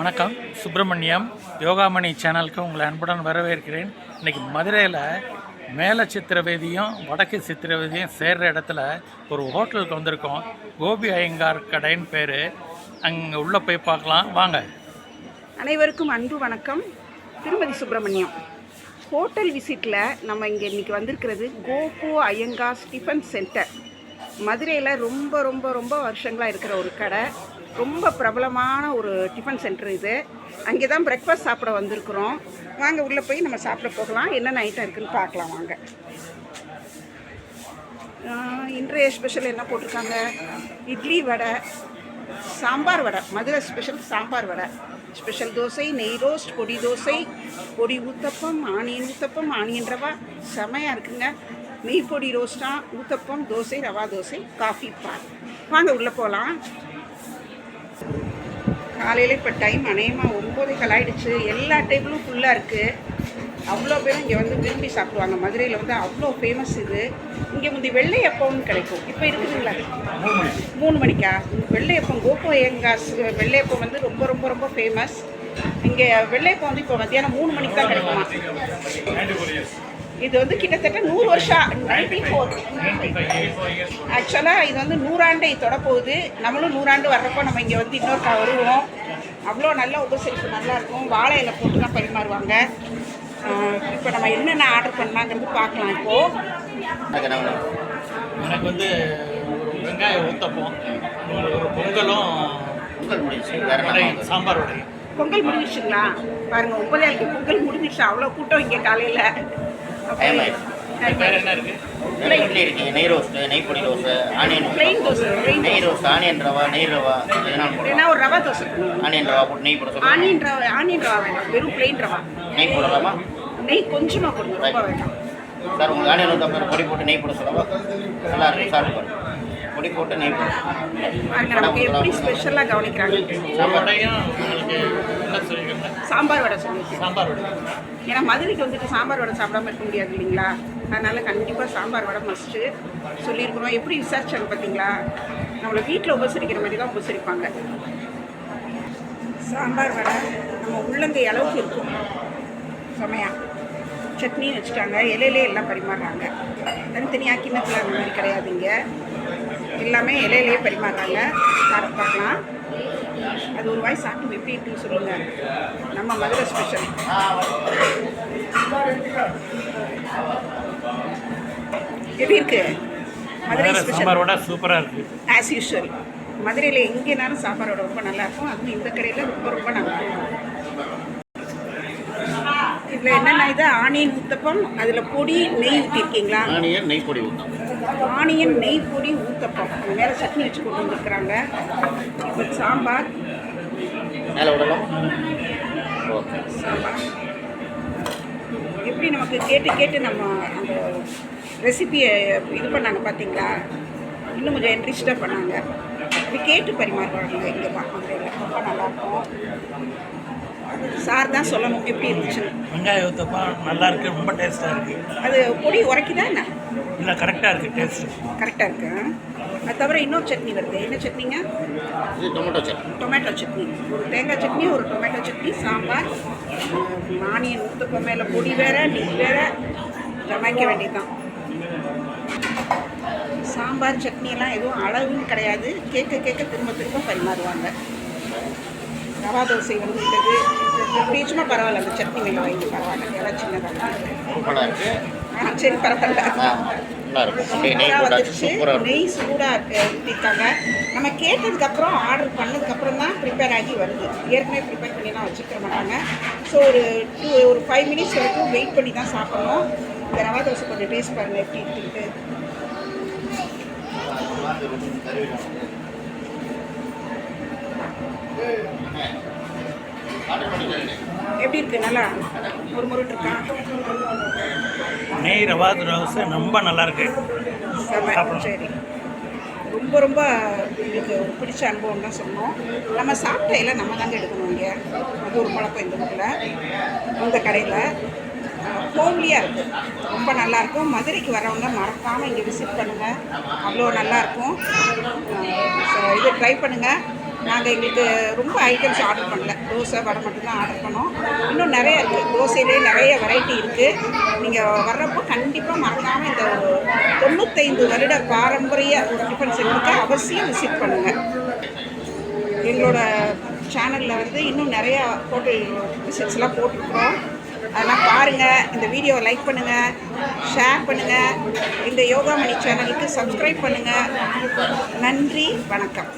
வணக்கம். சுப்பிரமணியம் யோகாமணி சேனலுக்கு உங்களை அன்புடன் வரவேற்கிறேன். இன்னைக்கு மதுரையில் மேல சித்திரவேதியும் வடக்கு சித்திரவேதியும் சேர்ற இடத்துல ஒரு ஹோட்டலுக்கு வந்திருக்கோம். கோபி ஐயங்கார் கடைன்னு பேர். அங்கே உள்ளே போய் பார்க்கலாம். வாங்க. அனைவருக்கும் அன்பு வணக்கம். திருமதி சுப்பிரமணியம் ஹோட்டல் விசிட்டில் நம்ம இங்கே இன்றைக்கி வந்திருக்கிறது கோபோ ஐயங்காஸ் டிஃபன் சென்டர். மதுரையில் ரொம்ப ரொம்ப ரொம்ப வருஷங்களாக இருக்கிற ஒரு கடை. ரொம்ப பிரபலமான ஒரு டிஃபன் சென்டர் இது. அங்கே தான் பிரேக்ஃபாஸ்ட் சாப்பிட வந்திருக்கிறோம். வாங்க உள்ளே போய் நம்ம சாப்பிட போகலாம். என்னென்ன ஐட்டம் இருக்குன்னு பார்க்கலாம் வாங்க. இன்றைய ஸ்பெஷல் என்ன போட்டிருக்காங்க? இட்லி வடை சாம்பார் வடை மதுரை ஸ்பெஷல் சாம்பார் வடை. ஸ்பெஷல் தோசை நெய் ரோஸ்ட் பொடி தோசை பொடி ஊத்தப்பம் ஆனியன் ஊத்தப்பம் ஆனியன் ரவா. செமையாக இருக்குங்க. நெய் பொடி ரோஸ்டா ஊத்தப்பம் தோசை ரவா தோசை காஃபி பால். வாங்க உள்ளே போகலாம் காலையில் இப்போ டைம் அநேகமாக ஒம்பது ஆகிடுச்சு எல்லா டேபிளும் ஃபுல்லாக இருக்குது அவ்வளோ பேரும் இங்கே வந்து விரும்பி சாப்பிடுவாங்க. மதுரையில் வந்து அவ்வளோ ஃபேமஸ் இது. இங்கே முந்தி வெள்ளையப்பம்னு கிடைக்கும். இப்போ இருக்குதுங்களா? மூணு மணிக்கா? வெள்ளையப்பம் கோபு ஏங்காஸ் வெள்ளையப்பம் வந்து ரொம்ப ரொம்ப ரொம்ப ஃபேமஸ் இங்கே வெள்ளையப்பம் வந்து இப்போ மத்தியானம் மூணு மணிக்கு தான் கிடைக்குமா? இது வந்து கிட்டத்தட்ட நூறு வருஷம் நைன்டி ஃபோர் ஆக்சுவலாக இது வந்து நூறாண்டை தொடப்போகுது. நம்மளும் நூறாண்டு வர்றப்போ நம்ம இங்கே வந்து இன்னொருக்கா வருவோம். அவ்வளோ நல்ல உபசரிப்பு நல்லா இருக்கும். வாழை இலை போட்டு தான் பரிமாறுவாங்க. இப்போ நம்ம என்னென்ன ஆர்டர் பண்ணலாங்கிறது பார்க்கலாம் இப்போது எனக்கு வந்து ஒரு வெங்காய ஊத்தப்பம் ஒரு பொங்கலும் பொங்கல் முடிஞ்சு? சாம்பார் வடை. பொங்கல் முடிஞ்சிச்சுங்களா? பாருங்க ஒன்பதாயிரக்கு பொங்கல் முடிஞ்சிச்சு. அவ்வளோ கூட்டம் இங்கே காலையில். Time ஆயிடுச்சு. வேறு என்ன இருக்குது வேற இட்லி இருக்கீங்க நெய் நெய் பொடி ஆனியன் பிளெயின் தோசை நெய் ரோஸ்ட் ஆனியன் ரவா நெய் ரவா போடலாம். ஒரு ரவா தோசை. ஆனியன் ரவா போட்டு நெய் போட சொல்லுங்க. ஆனியன் ரவா ஆனியன் ரவா வேண்டாம். வெறும் பிளெயின் ரவா. நெய் போடலாமா? நெய் கொஞ்சமாக கொடுங்க ரொம்ப வேண்டாம். சார் உங்களுக்கு ஆனியன் வந்து பொடி போட்டு நெய் போட சொல்லவா? நல்லா இருக்கும் சாப்பிட்டு பாருங்க பொடி போட்டு நெய் போடு பாருங்க நமக்கு எப்படி ஸ்பெஷலாக கவனிக்கிறாங்க? சாம்பார் வடை சொல்லியிருக்கேன் சாம்பார் வடை. ஏன்னா மதுரைக்கு வந்துட்டு சாம்பார் வடை சாப்பிடாம இருக்க முடியாது இல்லைங்களா? அதனால கண்டிப்பாக சாம்பார் வடை மஸ்ட்டு சொல்லியிருக்கிறோம். எப்படி விசாரிச்சாங்க பார்த்தீங்களா நம்மளை வீட்டில் உபசரிக்கிற மாதிரி தான் உபசரிப்பாங்க. சாம்பார் வடை நம்ம உள்ளங்கை அளவுக்கு இருக்கும். செமையா சட்னி வச்சுட்டாங்க. இலையிலே எல்லாம் பரிமாறுறாங்க. தனித்தனியாக கிண்ணத்தில் அந்த மாதிரி கிடையாதுங்க எல்லாமே இலையிலேயே பரிமாறுறாங்க சாப்பிட்டு பார்க்கலாம். அது ஒரு வாய் சாப்பிட்டு எப்படி இருக்குன்னு சொல்லுங்கள் நம்ம மதுரை ஸ்பெஷல் எப்படி இருக்கு? மதுரை ஸ்பெஷல் சூப்பராக இருக்குது ஆஸ் யூஷுவல் மதுரையில் எங்கேனாலும் சாப்பாடோட ரொம்ப நல்லா இருக்கும். அதுவும் இந்த கடையில் ரொம்ப ரொம்ப நல்லா இருக்கும். இதில் என்னென்ன இது? ஆனியன் ஊத்தப்பம் அதில் பொடி நெய் ஊற்றிருக்கீங்களா ஆனியன் நெய் பொடி ஊற்றணும் ஆனியன் நெய் பொடி ஊத்தப்பம். மேலே சட்னி வச்சு கொண்டு வந்துருக்குறாங்க. இப்போ சாம்பார். மேலே விடலாம் ஓகே. சாம்பார் எப்படி நமக்கு கேட்டு கேட்டு நம்ம அந்த ரெசிபியை இது பண்ணாங்க பார்த்தீங்களா இன்னும் கொஞ்சம் இன்ட்ரெஸ்டாக பண்ணாங்க. அப்படி கேட்டு பரிமாறுவாங்க இங்கே மதுரையில் ரொம்ப நல்லாயிருக்கும் சார் தான் சொல்லணும் எப்படி இருந்துச்சுன்னு. வெங்காய ஊத்தப்பம் நல்லா இருக்கு ரொம்ப டேஸ்ட்டாக இருக்குது அது பொடி உரைக்குதா என்ன? இல்லை கரெக்டாக இருக்குது டேஸ்ட்டு கரெக்டாக இருக்கு அது தவிர இன்னொரு சட்னி வருது. என்ன சட்னிங்க? இது டொமேட்டோ சட்னி. டொமேட்டோ சட்னி. ஒரு தேங்காய் சட்னி ஒரு டொமேட்டோ சட்னி சாம்பார் உம், ஆனியன் ஊத்தப்பம் மேலே பொடி வேற நெய் வேற ஜமாய்க்க வேண்டியதுதான். சாம்பார் சட்னி எல்லாம் எதுவும் அளவுன்னு கிடையாது. கேட்க கேட்க திரும்ப திரும்ப பரிமாறுவாங்க. ரவா தோசை வந்து விட்டது சும்மா பரவாயில்ல அந்த சட்னி மேலே வாங்கி பரவாயில்ல. எல்லாம் சின்னதாக இருக்குது ஆ சரி பரவாயில்ல. நெய் சூடாக ஊற்றிருக்காங்க நம்ம கேட்டதுக்கப்புறம் ஆர்டர் பண்ணதுக்கப்புறம் தான் ப்ரிப்பேர் ஆகி வருது. ஏற்கனவே ப்ரிப்பேர் பண்ணிலாம் வச்சுக்க மாட்டாங்க. ஸோ ஒரு டூ ஒரு ஃபைவ் மினிட்ஸ் வரைக்கும் வெயிட் பண்ணி தான் சாப்பிடணும். இந்த ரவா தோசை கொஞ்சம் டேஸ்ட் பாருங்கள் எப்படி இருக்குன்ட்டு. எப்படி இருக்கு? நல்லா? ஒரு முருட்டு இருக்கா நெய் ரவா தோசை ரொம்ப நல்லா இருக்கு. சரி. ரொம்ப ரொம்ப ஒரு பிடிச்ச அனுபவம் தான் சொன்னோம் நம்ம சாப்பிட்ட இலை நம்ம தாங்க எடுக்கணும் இங்கே. அது ஒரு பழக்கம் இந்த ஊரில். இந்த கடையில். ஹோம்லியாக இருக்குது ரொம்ப நல்லாயிருக்கும் மதுரைக்கு வரவங்க மறக்காமல் இங்கே விசிட் பண்ணுங்கள் அவ்வளோ நல்லாயிருக்கும் இது ட்ரை பண்ணுங்கள் நாங்கள் எங்களுக்கு ரொம்ப ஐட்டம்ஸ் ஆர்டர் பண்ணல. தோசை வடை மட்டும்தான் ஆர்டர் பண்ணோம். இன்னும் நிறைய இருக்குது தோசையிலே நிறைய வெரைட்டி இருக்குது நீங்கள் வர்றப்போ கண்டிப்பாக மறக்காமல் இந்த ஒரு தொண்ணூத்தைந்து வருட பாரம்பரிய டிஃபன் சென்டருக்கு அவசியம் விசிட் பண்ணுங்கள் எங்களோட சேனலில் வந்து இன்னும் நிறையா ஹோட்டல் விசிட்ஸ்லாம் போட்டிருக்கிறோம். அதெல்லாம் பாருங்கள் இந்த வீடியோவை லைக் பண்ணுங்கள் ஷேர் பண்ணுங்கள் இந்த யோகாமணி சேனலுக்கு சப்ஸ்கிரைப் பண்ணுங்கள் நன்றி. வணக்கம்.